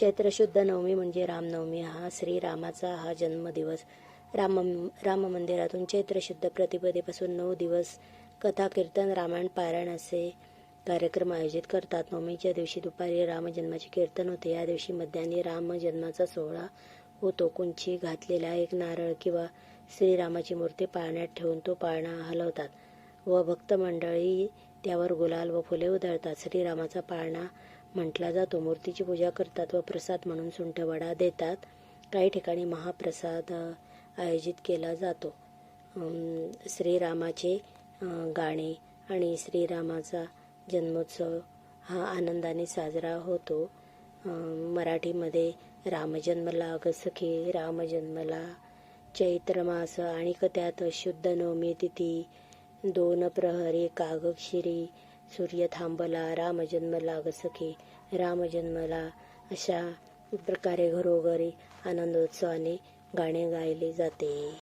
चैत्र शुद्ध नवमी म्हणजे रामनवमी. हा श्रीरामाचा हा जन्मदिवस. राम राम मंदिरातून चैत्र शुद्ध प्रतिपदेपासून नऊ दिवस कथा कीर्तन रामायण पारायण असे कार्यक्रम आयोजित करतात. नवमीच्या दिवशी दुपारी रामजन्माचे कीर्तन होते. या दिवशी मध्यान्ही रामजन्माचा सोहळा होतो. कुंची घातलेला एक नारळ किंवा श्रीरामाची मूर्ती पाळण्यात ठेवून तो पाळणा हलवतात. व भक्त मंडळी त्यावर गुलाल व फुले उधळतात. श्रीरामाचा पाळणा म्हटला जातो. मूर्तीची पूजा करतात व प्रसाद म्हणून सुंठवडा देतात. काही ठिकाणी महाप्रसाद आयोजित केला जातो. श्रीरामाचे गाणे आणि श्रीरामाचा जन्मोत्सव हा आनंदाने साजरा होतो. मराठीमध्ये रामजन्मला गसखे रामजन्मला चैत्र मास आणि त्यात शुद्ध नवमी तिथी दोन प्रहरी कागक्षिरी सूर्य थांबला रामजन्मला गसखे रामजन्मला अशा प्रकारे घरोघरी आनंदोत्सवाने गाणे गायले जाते.